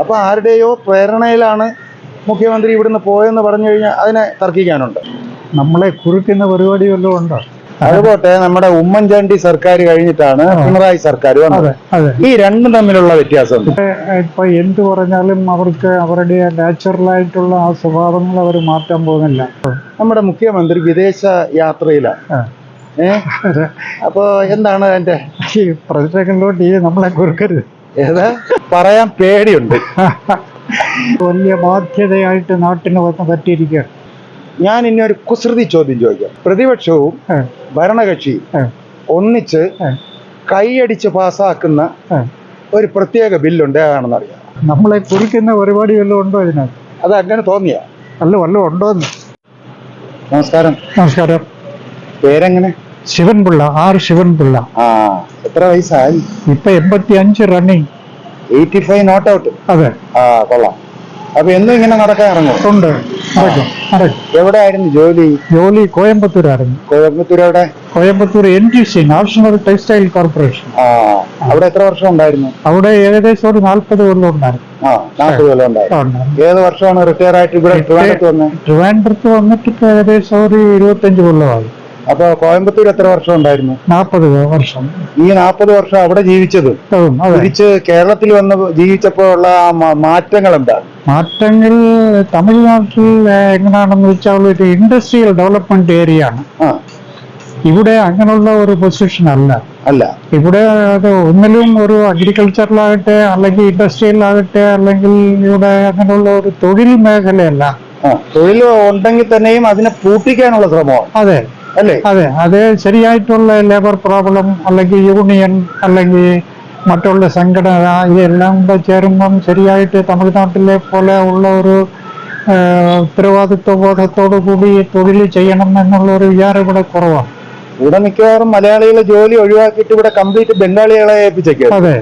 അപ്പൊ ആരുടെയോ പ്രേരണയിലാണ് മുഖ്യമന്ത്രി ഇവിടുന്ന് പോയെന്ന് പറഞ്ഞു കഴിഞ്ഞാൽ അതിനെ തർക്കിക്കാനുണ്ട്. നമ്മളെ കുറിക്കുന്ന പരിപാടി വല്ലതും ഉണ്ടോ? അതുപോട്ടെ നമ്മുടെ ഉമ്മൻചാണ്ടി സർക്കാർ കഴിഞ്ഞിട്ടാണ് പിണറായി സർക്കാർ വന്നത്. ഈ രണ്ടും തമ്മിലുള്ള വ്യത്യാസം ഇപ്പൊ എന്ത് പറഞ്ഞാലും അവർക്ക് അവരുടെ നാച്ചുറലായിട്ടുള്ള ആ സ്വഭാവങ്ങൾ അവർ മാറ്റാൻ പോകുന്നില്ല. നമ്മുടെ മുഖ്യമന്ത്രി വിദേശ യാത്രയിലാണ്. ഏഹ് അപ്പോ എന്താണ് അതിന്റെ ഈ പ്രശ്നങ്ങളിലോട്ട് ഈ നമ്മളെ കുറുക്കരുത്. ഏതാ? പറയാൻ പേടിയുണ്ട്. വലിയ ബാധ്യതയായിട്ട് നാട്ടിന് വന്ന് പറ്റിയിരിക്കുകയാണ് ഞാൻ ഇനി ഒരു കുസൃതി ചോദ്യം ചോദിക്കാം. പ്രതിപക്ഷവും ഭരണകക്ഷിയും ഒന്നിച്ച് കൈയടിച്ച് പാസ്സാക്കുന്ന ആ. ഒരു പ്രത്യേക ബില്ലുണ്ട്. ഏതാണെന്ന് അറിയാം നമ്മളെ കുറിക്കുന്ന പരിപാടി വല്ലതും ഉണ്ടോ ഇതിനകത്ത്? അത് അങ്ങനെ തോന്നിയ. അല്ല വല്ലതും ഉണ്ടോന്ന്? നമസ്കാരം. നമസ്കാരം. പേരെങ്ങനെ? ശിവൻപിള്ള ആർ ശിവൻപിള്ള. ആ എത്ര വയസ്സായി? ഇപ്പൊ എൺപത്തി അഞ്ച് running eighty five not out അതെ. ആ കൊള്ളാം. അപ്പൊ എന്നും ഇങ്ങനെ നടക്കാൻ ഇറങ്ങും. ഉണ്ട്. നടക്കും. നടക്കും. എവിടെ ആയിരുന്നു ജോലി? ജോലി കോയമ്പത്തൂരായിരുന്നു. കോയമ്പത്തൂർ എവിടെ Coimbatore N T C national textile corporation ആ അവിടെ എത്ര വർഷം ഉണ്ടായിരുന്നു? അവിടെ ഏകദേശം ഒരു നാല്പത് കൊല്ലം ഉണ്ടായിരുന്നു. ആ നാൽപ്പത് കൊല്ലം ഉണ്ടായിരുന്നു ഉണ്ടായിരുന്നു. ഏത് വർഷമാണ് റിട്ടയർ ആയിട്ട് ഇവിടെ ട്രിവാൻഡ്രത്ത് വന്നത്? ട്രിവാൻഡ്രത്ത് വന്നിട്ട് ഏകദേശം ഒരു ഇരുപത്തഞ്ച് കൊല്ലമായി അപ്പൊ കോയമ്പത്തൂർ എത്ര വർഷം ഉണ്ടായിരുന്നു? നാൽപ്പത് വർഷം. ഈ നാൽപ്പത് വർഷം അവിടെ ജീവിച്ചത്? തിരിച്ച് കേരളത്തിൽ വന്ന് ജീവിച്ചപ്പോ ഉള്ള മാറ്റങ്ങൾ എന്താ? മാറ്റങ്ങൾ തമിഴ്നാട്ടിൽ എങ്ങനെയാണെന്ന് വെച്ചാൽ ഒരു ഇൻഡസ്ട്രിയൽ ഡെവലപ്മെന്റ് ഏരിയ ആണ്. ഇവിടെ അങ്ങനെയുള്ള ഒരു പൊസിഷൻ അല്ല. അല്ല. ഇവിടെ അത് ഒന്നിലും ഒരു അഗ്രികൾച്ചറിലാകട്ടെ അല്ലെങ്കിൽ ഇൻഡസ്ട്രിയൽ ആകട്ടെ അല്ലെങ്കിൽ ഇവിടെ അങ്ങനെയുള്ള ഒരു തൊഴിൽ മേഖലയല്ല. തൊഴിൽ ഉണ്ടെങ്കിൽ തന്നെയും അതിനെ പൂട്ടിക്കാനുള്ള ശ്രമമാണ്. അതെ. അല്ലേ? അതെ അത് ശരിയായിട്ടുള്ള ലേബർ പ്രോബ്ലം അല്ലെങ്കിൽ യൂണിയൻ അല്ലെങ്കിൽ മറ്റുള്ള സംഘടന ഇതെല്ലാം കൂടെ ചേരുമ്പം ശരിയായിട്ട് തമിഴ്നാട്ടിലെ പോലെ ഉള്ള ഒരു ഉത്തരവാദിത്വ ബോധത്തോടു കൂടി തൊഴിൽ ചെയ്യണം എന്നുള്ള ഒരു വിചാരം ഇവിടെ കുറവാണ്. ഇവിടെ മിക്കവാറും മലയാളികളെ ജോലി ഒഴിവാക്കിയിട്ട് ഇവിടെ കംപ്ലീറ്റ് ബംഗാളികളെ ഏൽപ്പിച്ചേക്കും അതെ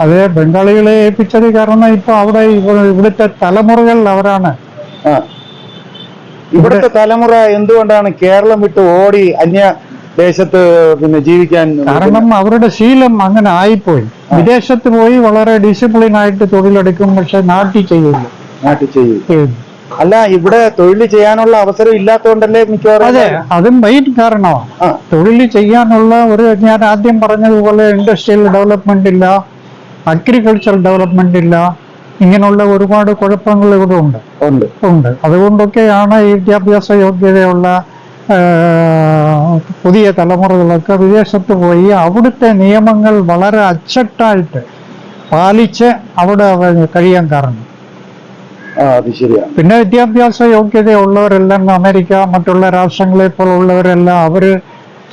അതെ ബംഗാളികളെ ഏൽപ്പിച്ചത് കാരണം ഇപ്പൊ അവിടെ ഇവ- ഇവിടുത്തെ തലമുറകൾ അവരാണ്. ഇവിടുത്തെ തലമുറ എന്തുകൊണ്ടാണ് കേരളം വിട്ട് ഓടി അന്യ ദേശത്ത് പിന്നെ ജീവിക്കാൻ കാരണം അവരുടെ ശീലം അങ്ങനെ ആയിപ്പോയി. വിദേശത്ത് പോയി വളരെ ഡിസിപ്ലിൻ ആയിട്ട് തൊഴിലെടുക്കും പക്ഷെ നാട്ടിൽ ചെയ്യില്ല നാട്ടിൽ ചെയ്യും. അല്ല ഇവിടെ തൊഴിൽ ചെയ്യാനുള്ള അവസരം ഇല്ലാത്തതുകൊണ്ടല്ലേ മിക്കവാറും അതെ അതും മെയിൻ കാരണമാണ്. തൊഴിൽ ചെയ്യാനുള്ള ഒരു ഞാൻ ആദ്യം പറഞ്ഞതുപോലെ ഇൻഡസ്ട്രിയൽ ഡെവലപ്മെന്റ് ഇല്ല അഗ്രികൾച്ചർ ഡെവലപ്മെന്റ് ഇല്ല ഇങ്ങനെയുള്ള ഒരുപാട് കുഴപ്പങ്ങൾ ഇവിടെ ഉണ്ട്. ഉണ്ട്. ഉണ്ട്. അതുകൊണ്ടൊക്കെയാണ് ഈ വിദ്യാഭ്യാസ യോഗ്യതയുള്ള പുതിയ തലമുറകളൊക്കെ വിദേശത്ത് പോയി അവിടുത്തെ നിയമങ്ങൾ വളരെ അച്ചട്ടായിട്ട് പാലിച്ച് അവിടെ അവർ കഴിയാൻ കാരണം. പിന്നെ വിദ്യാഭ്യാസ യോഗ്യതയുള്ളവരെല്ലാം അമേരിക്ക മറ്റുള്ള രാഷ്ട്രങ്ങളെ പോലുള്ളവരെല്ലാം അവർ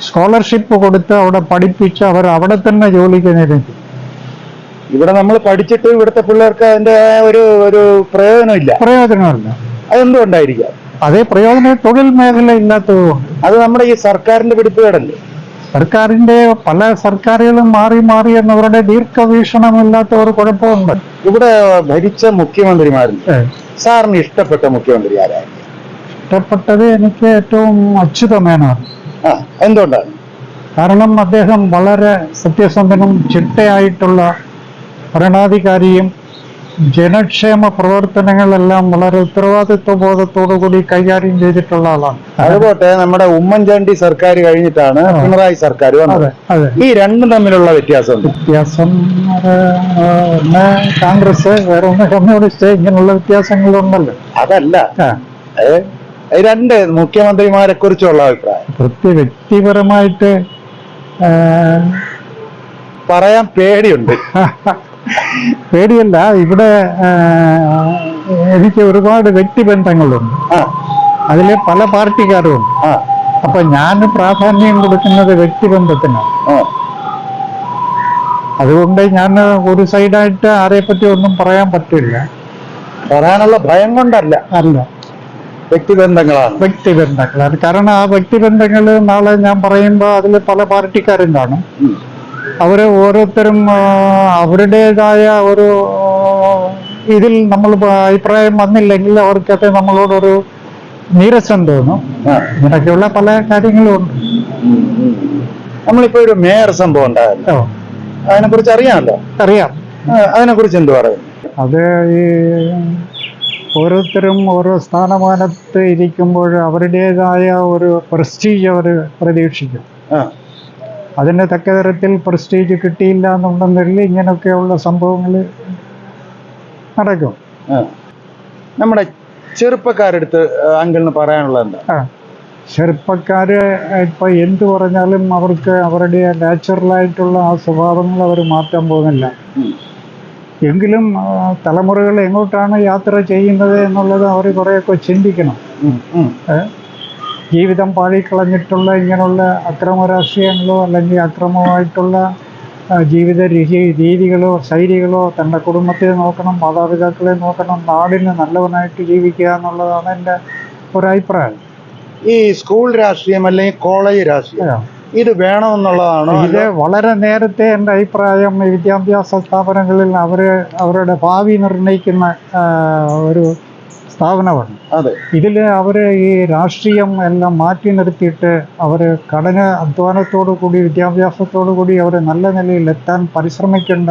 സ്കോളർഷിപ്പ് കൊടുത്ത് അവിടെ പഠിപ്പിച്ച് അവർ അവിടെ തന്നെ ജോലിക്ക് നേരിട്ടു ഇവിടെ നമ്മൾ പഠിച്ചിട്ട് ഇവിടുത്തെ പിള്ളേർക്ക് അതിന്റെ ഒരു ഒരു പ്രയോജനമില്ല. പ്രയോജനമില്ല. അതെന്തുകൊണ്ടായിരിക്കാം? അതേ പ്രയോജന തൊഴിൽ മേഖല ഇല്ലാത്തതുകൊണ്ട് അത് നമ്മുടെ ഈ സർക്കാരിന്റെ പിടിപ്പുകേടല്ലേ? സർക്കാരിന്റെ പല സർക്കാരുകളും മാറി മാറി എന്നവരുടെ ദീർഘവീക്ഷണമില്ലാത്ത ഒരു കുഴപ്പമുണ്ട്. ഇവിടെ ഭരിച്ച മുഖ്യമന്ത്രിമാരിൽ സാറിന് ഇഷ്ടപ്പെട്ട മുഖ്യമന്ത്രി ആരായിരുന്നു? ഇഷ്ടപ്പെട്ടത് എനിക്ക് ഏറ്റവും അച്യുതമേനാണ് ആ എന്തുകൊണ്ടാണ്? കാരണം അദ്ദേഹം വളരെ സത്യസന്ധനും ചിട്ടയായിട്ടുള്ള ഭരണാധികാരിയും ജനക്ഷേമ പ്രവർത്തനങ്ങളെല്ലാം വളരെ ഉത്തരവാദിത്വ ബോധത്തോടു കൂടി കൈകാര്യം ചെയ്തിട്ടുള്ള ആളാണ്. അതുപോലെ നമ്മുടെ ഉമ്മൻചാണ്ടി സർക്കാർ കഴിഞ്ഞിട്ടാണ് പിണറായി സർക്കാർ വന്നത്. ഈ രണ്ടും തമ്മിലുള്ള വ്യത്യാസം? വ്യത്യാസം ഒന്ന് കോൺഗ്രസ് വേറെ ഒന്ന് കമ്മ്യൂണിസ്റ്റ് ഇങ്ങനെയുള്ള വ്യത്യാസങ്ങളുണ്ടല്ലോ അതല്ല. രണ്ട് മുഖ്യമന്ത്രിമാരെ കുറിച്ചുള്ള അഭിപ്രായം. പ്രത്യേക വ്യക്തിപരമായിട്ട് പറയാൻ പേടിയുണ്ട്. പേടിയല്ല ഇവിടെ എനിക്ക് ഒരുപാട് വ്യക്തിബന്ധങ്ങളുണ്ട് അതിൽ പല പാർട്ടിക്കാരുമുണ്ട് ആ. അപ്പൊ ഞാൻ പ്രാധാന്യം കൊടുക്കുന്നത് വ്യക്തിബന്ധത്തിനാണ് അതുകൊണ്ട് ഞാൻ ഒരു സൈഡായിട്ട് ആരെ പറ്റി ഒന്നും പറയാൻ പറ്റില്ല. പറയാനുള്ള ഭയം കൊണ്ടല്ല. അല്ല. വ്യക്തിബന്ധങ്ങളാണ് വ്യക്തിബന്ധങ്ങളാണ് കാരണം ആ വ്യക്തിബന്ധങ്ങൾ നാളെ ഞാൻ പറയുമ്പോൾ അതിൽ പല പാർട്ടിക്കാരും കാണും. ഉം. അവർ ഓരോരുത്തരും അവരുടേതായ ഒരു ഇതിൽ നമ്മൾ അഭിപ്രായം വന്നില്ലെങ്കിൽ അവർക്കൊക്കെ നമ്മളോടൊരു നീരസം തോന്നും. ഇങ്ങനെയൊക്കെയുള്ള പല കാര്യങ്ങളും ഉണ്ട്. നമ്മളിപ്പോ ഒരു മേയർ സംഭവം ഉണ്ടായല്ലോ. അതിനെ കുറിച്ച് അറിയാമല്ലോ. അറിയാം. അതിനെ കുറിച്ച് എന്ത് പറയും? അത് ഈ ഓരോരുത്തരും ഓരോ സ്ഥാനമാനത്ത് ഇരിക്കുമ്പോൾ അവരുടേതായ ഒരു പ്രസ്റ്റീജ് അവർ പ്രതീക്ഷിക്കും. അതിന് തക്ക തരത്തിൽ പ്രസ്റ്റീജ് കിട്ടിയില്ല എന്നുണ്ടെന്നില്ല ഇങ്ങനെയൊക്കെയുള്ള സംഭവങ്ങൾ നടക്കും. നമ്മുടെ ചെറുപ്പക്കാരെടുത്ത് അങ്കിളിന് പറയാനുള്ളത് എന്താ ചെറുപ്പക്കാർ ഇപ്പം എന്ത് പറഞ്ഞാലും അവർക്ക് അവരുടെ നാച്ചുറലായിട്ടുള്ള ആ സ്വഭാവങ്ങൾ അവർ മാറ്റാൻ പോകുന്നില്ല. എങ്കിലും തലമുറകൾ എങ്ങോട്ടാണ് യാത്ര ചെയ്യുന്നത് എന്നുള്ളത് അവർ കുറേയൊക്കെ ചിന്തിക്കണം? ജീവിതം പാഴിക്കളഞ്ഞിട്ടുള്ള ഇങ്ങനെയുള്ള അക്രമ രാഷ്ട്രീയങ്ങളോ അല്ലെങ്കിൽ അക്രമമായിട്ടുള്ള ജീവിത രീതി രീതികളോ ശൈലികളോ തന്റെ കുടുംബത്തെ നോക്കണം മാതാപിതാക്കളെ നോക്കണം നാടിന് നല്ലവനായിട്ട് ജീവിക്കുക എന്നുള്ളതാണ് എന്റെ ഒരഭിപ്രായം. ഈ സ്കൂൾ രാഷ്ട്രീയം അല്ലെങ്കിൽ കോളേജ് രാഷ്ട്രീയം ഇത് വേണമെന്നുള്ളതാണ് ഇത് വളരെ നേരത്തെ എന്റെ അഭിപ്രായം വിദ്യാഭ്യാസ സ്ഥാപനങ്ങളിൽ അവർ അവരുടെ ഭാവി നിർണയിക്കുന്ന ഒരു സ്ഥാപനമാണ്. അതെ. ഇതിൽ അവർ ഈ രാഷ്ട്രീയം എല്ലാം മാറ്റി നിർത്തിയിട്ട് അവർ കഠിന അധ്വാനത്തോടു കൂടി വിദ്യാഭ്യാസത്തോടു കൂടി അവർ നല്ല നിലയിൽ എത്താൻ പരിശ്രമിക്കേണ്ട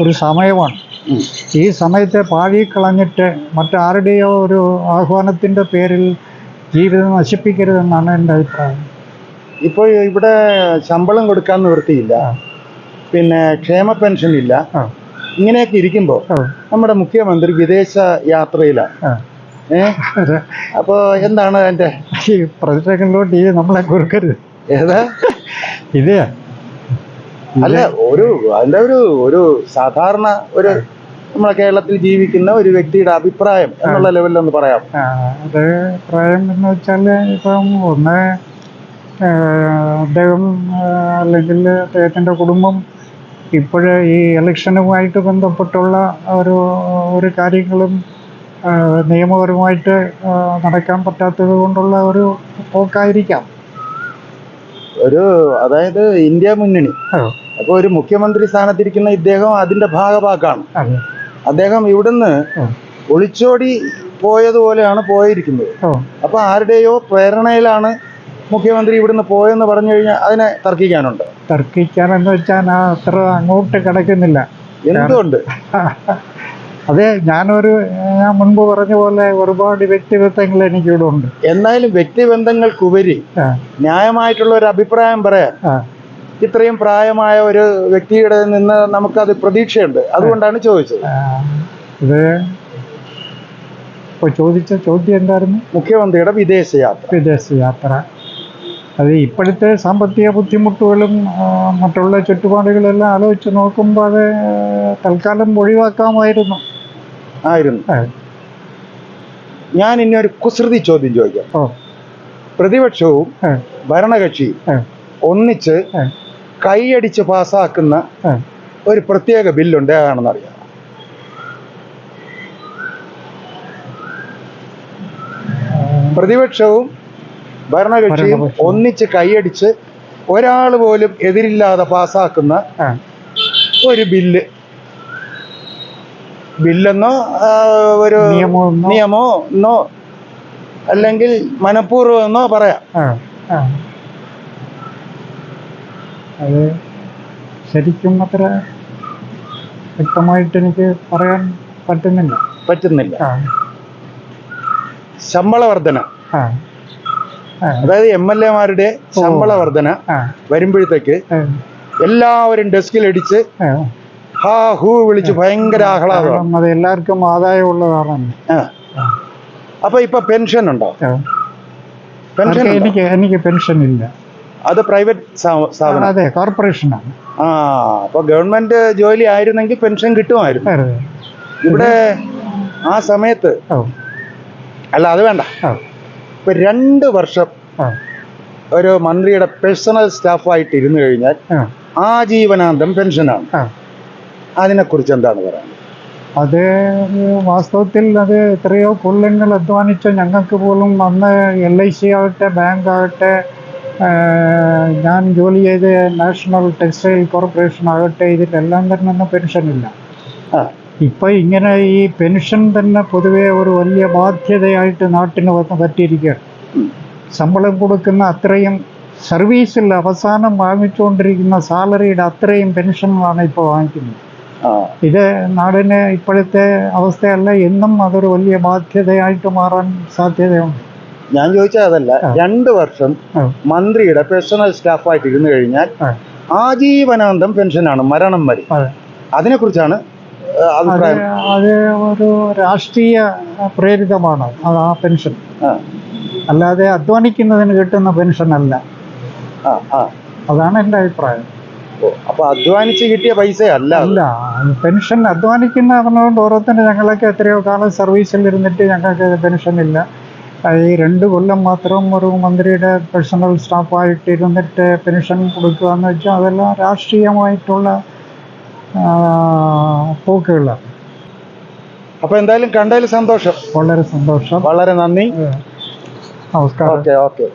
ഒരു സമയമാണ്. ഈ സമയത്തെ പാഴിക്കളഞ്ഞിട്ട് മറ്റാരുടെയോ ഒരു ആഹ്വാനത്തിന്റെ പേരിൽ ജീവിതം നശിപ്പിക്കരുതെന്നാണ് എന്റെ അഭിപ്രായം. ഇപ്പോൾ ഇവിടെ ശമ്പളം കൊടുക്കാൻ നിവൃത്തിയില്ല. പിന്നെ ക്ഷേമ പെൻഷൻ ഇല്ല. ഇങ്ങനെയൊക്കെ ഇരിക്കുമ്പോൾ നമ്മുടെ മുഖ്യമന്ത്രി വിദേശ യാത്രയിലാണ്. ആ. ഏ? അപ്പോൾ എന്താണ് അതിന്റെ? ഈ ഈ നമ്മളെ കുറുക്കരുത് ഏതാ? ഇതേ. അല്ല ഒരു അതിന്റെ ഒരു ഒരു സാധാരണ ഒരു നമ്മളെ കേരളത്തിൽ ജീവിക്കുന്ന ഒരു വ്യക്തിയുടെ അഭിപ്രായം എന്നുള്ള ലെവലിൽ ഒന്ന് പറയാം അത് അഭിപ്രായം എന്ന് വെച്ചാൽ ഇപ്പം ഒന്ന് അദ്ദേഹം അല്ലെങ്കിൽ അദ്ദേഹത്തിന്റെ കുടുംബം ഇപ്പോഴേ ഈ ഇലക്ഷനുമായിട്ട് ബന്ധപ്പെട്ടുള്ള ഒരു ഒരു കാര്യങ്ങളും നിയമപരമായിട്ട് നടക്കാൻ പറ്റാത്തത് കൊണ്ടുള്ള ഒരു പോക്കായിരിക്കാം. ഒരു അതായത് ഇന്ത്യ മുന്നണി. അപ്പോൾ ഒരു മുഖ്യമന്ത്രി സ്ഥാനത്തിരിക്കുന്ന ഇദ്ദേഹം അതിന്റെ ഭാഗഭാക്കാണ് അദ്ദേഹം ഇവിടുന്ന് ഒളിച്ചോടി പോയതുപോലെയാണ് പോയിരിക്കുന്നത്. അപ്പൊ ആരുടെയോ പ്രേരണയിലാണ് മുഖ്യമന്ത്രി ഇവിടുന്ന് പോയെന്ന് പറഞ്ഞു കഴിഞ്ഞാൽ അതിനെ തർക്കിക്കാനുണ്ട്. തർക്കിക്കാൻ എന്ന് വെച്ചാൽ അത്ര അങ്ങോട്ട് കിടക്കുന്നില്ല. എന്തുകൊണ്ട്? അതെ ഞാനൊരു ഞാൻ മുൻപ് പറഞ്ഞ പോലെ ഒരുപാട് വ്യക്തിബന്ധങ്ങൾ എനിക്കിവിടെ ഉണ്ട് എന്നാലും വ്യക്തിബന്ധങ്ങൾക്കുപരി ന്യായമായിട്ടുള്ള ഒരു അഭിപ്രായം പറയാൻ ഇത്രയും പ്രായമായ ഒരു വ്യക്തിയുടെ നിന്ന് നമുക്കത് പ്രതീക്ഷയുണ്ട്. അതുകൊണ്ടാണ് ചോദിച്ചത്. ഇത് ഇപ്പോൾ ചോദിച്ച ചോദ്യം എന്തായിരുന്നു? മുഖ്യമന്ത്രിയുടെ വിദേശ യാത്ര വിദേശ യാത്ര അത് ഇപ്പോഴത്തെ സാമ്പത്തിക ബുദ്ധിമുട്ടുകളും മറ്റുള്ള ചുറ്റുപാടുകളെല്ലാം ആലോചിച്ച് നോക്കുമ്പോൾ അത് തൽക്കാലം ഒഴിവാക്കാമായിരുന്നു. ആയിരുന്നു. ഞാൻ ഇനി ഒരു കുസൃതി ചോദ്യം ചോദിക്കാം. പ്രതിപക്ഷവും ഭരണകക്ഷിയും ഒന്നിച്ച് കൈയടിച്ച് പാസാക്കുന്ന ഒരു പ്രത്യേക ബില്ലുണ്ട്. ഏതാണെന്ന് അറിയാം പ്രതിപക്ഷവും ഭരണകക്ഷിയും. ഒന്നിച്ച് കൈയടിച്ച് ഒരാൾ പോലും എതിരില്ലാതെ പാസാക്കുന്ന ഒരു ബില്ല് ബില്ലെന്നോ ഒരു? നിയമോ എന്നോ? അല്ലെങ്കിൽ മനഃപൂർവം എന്നോ പറയാം. അത് ശരിക്കും അത്ര വ്യക്തമായിട്ട് എനിക്ക് പറയാൻ പറ്റുന്നില്ല. പറ്റുന്നില്ല. ശമ്പള വർധന അതായത് എം എൽ എമാരുടെ ശമ്പള വർധന വരുമ്പോഴത്തേക്ക് എല്ലാവരും ഡെസ്കിൽ അടിച്ച്. ഹാ ഹൂ വിളിച്ച് ഭയങ്കര ആഹ്ലാദം. അത് എല്ലാവർക്കും ആദായമുള്ളതാണ്. അപ്പൊ ഇപ്പൊ പെൻഷൻ ഉണ്ടോ? പെൻഷൻ എനിക്ക് എനിക്ക് പെൻഷൻ ഇല്ല. അത് പ്രൈവറ്റ് സ്ഥാപനം അതെ കോർപ്പറേഷനാണ് ആ അപ്പൊ ഗവൺമെന്റ് ജോലി ആയിരുന്നെങ്കിൽ പെൻഷൻ കിട്ടുമായിരുന്നു. ഇവിടെ ആ സമയത്ത് അല്ല അത് വേണ്ട. ഇപ്പൊ രണ്ട് വർഷം ഒരു മന്ത്രിയുടെ പേഴ്സണൽ സ്റ്റാഫായിട്ട് ഇരുന്നു കഴിഞ്ഞാൽ ആ. ആജീവനാന്തം പെൻഷനാണ് അതിനെക്കുറിച്ച് എന്താണ് പറയുന്നത് അത് വാസ്തവത്തിൽ അത് എത്രയോ കൊല്ലങ്ങൾ അധ്വാനിച്ച ഞങ്ങൾക്ക് പോലും അന്ന് എൽ ഐ സി ആകട്ടെ ബാങ്ക് ആകട്ടെ ഞാൻ ജോലി ചെയ്ത നാഷണൽ ടെക്സ്റ്റൈൽ കോർപ്പറേഷൻ ആകട്ടെ ഇതിലെല്ലാം തന്നെ ഒന്നും പെൻഷനില്ല ഇപ്പം ഇങ്ങനെ ഈ പെൻഷൻ തന്നെ പൊതുവേ ഒരു വലിയ ബാധ്യതയായിട്ട് നാട്ടിന് വന്ന് പറ്റിയിരിക്കുകയാണ്. ശമ്പളം കൊടുക്കുന്ന അത്രയും സർവീസിൽ അവസാനം വാങ്ങിച്ചുകൊണ്ടിരിക്കുന്ന സാലറിയുടെ അത്രയും പെൻഷനാണ് ഇപ്പോൾ വാങ്ങിക്കുന്നത്. ഇത് നാടിന് ഇപ്പോഴത്തെ അവസ്ഥയല്ല എന്നും അതൊരു വലിയ ബാധ്യതയായിട്ട് മാറാൻ സാധ്യതയുണ്ട്. ഞാൻ ചോദിച്ചാൽ അതല്ല. രണ്ട് വർഷം. മന്ത്രിയുടെ പേഴ്സണൽ സ്റ്റാഫായിട്ട് ഇരുന്ന് കഴിഞ്ഞാൽ ആജീവനാന്തം പെൻഷനാണ് മരണം വരെ. അതിനെ അതിനെക്കുറിച്ചാണ് അഭിപ്രായം? അത് ഒരു രാഷ്ട്രീയ പ്രേരിതമാണ് അത് ആ പെൻഷൻ. അല്ലാതെ അധ്വാനിക്കുന്നതിന് കിട്ടുന്ന പെൻഷൻ അല്ല അതാണ് എന്റെ അഭിപ്രായം. അപ്പൊ അധ്വാനിച്ച് കിട്ടിയ പൈസ അല്ല അല്ല പെൻഷൻ അധ്വാനിക്കുന്ന പറഞ്ഞുകൊണ്ട് ഓരോരുത്തരും ഞങ്ങളൊക്കെ എത്രയോ കാലം സർവീസിൽ ഇരുന്നിട്ട് ഞങ്ങൾക്ക് പെൻഷൻ ഇല്ല. ഈ രണ്ട് കൊല്ലം മാത്രം ഒരു മന്ത്രിയുടെ പേഴ്സണൽ സ്റ്റാഫായിട്ട് ഇരുന്നിട്ട് പെൻഷൻ കൊടുക്കുക എന്ന് വെച്ചാൽ അതെല്ലാം രാഷ്ട്രീയമായിട്ടുള്ള പോക്കുകളാണ്. അപ്പൊ എന്തായാലും കണ്ടതിൽ സന്തോഷം. വളരെ സന്തോഷം. വളരെ നന്ദി. നമസ്കാരം. Okay okay.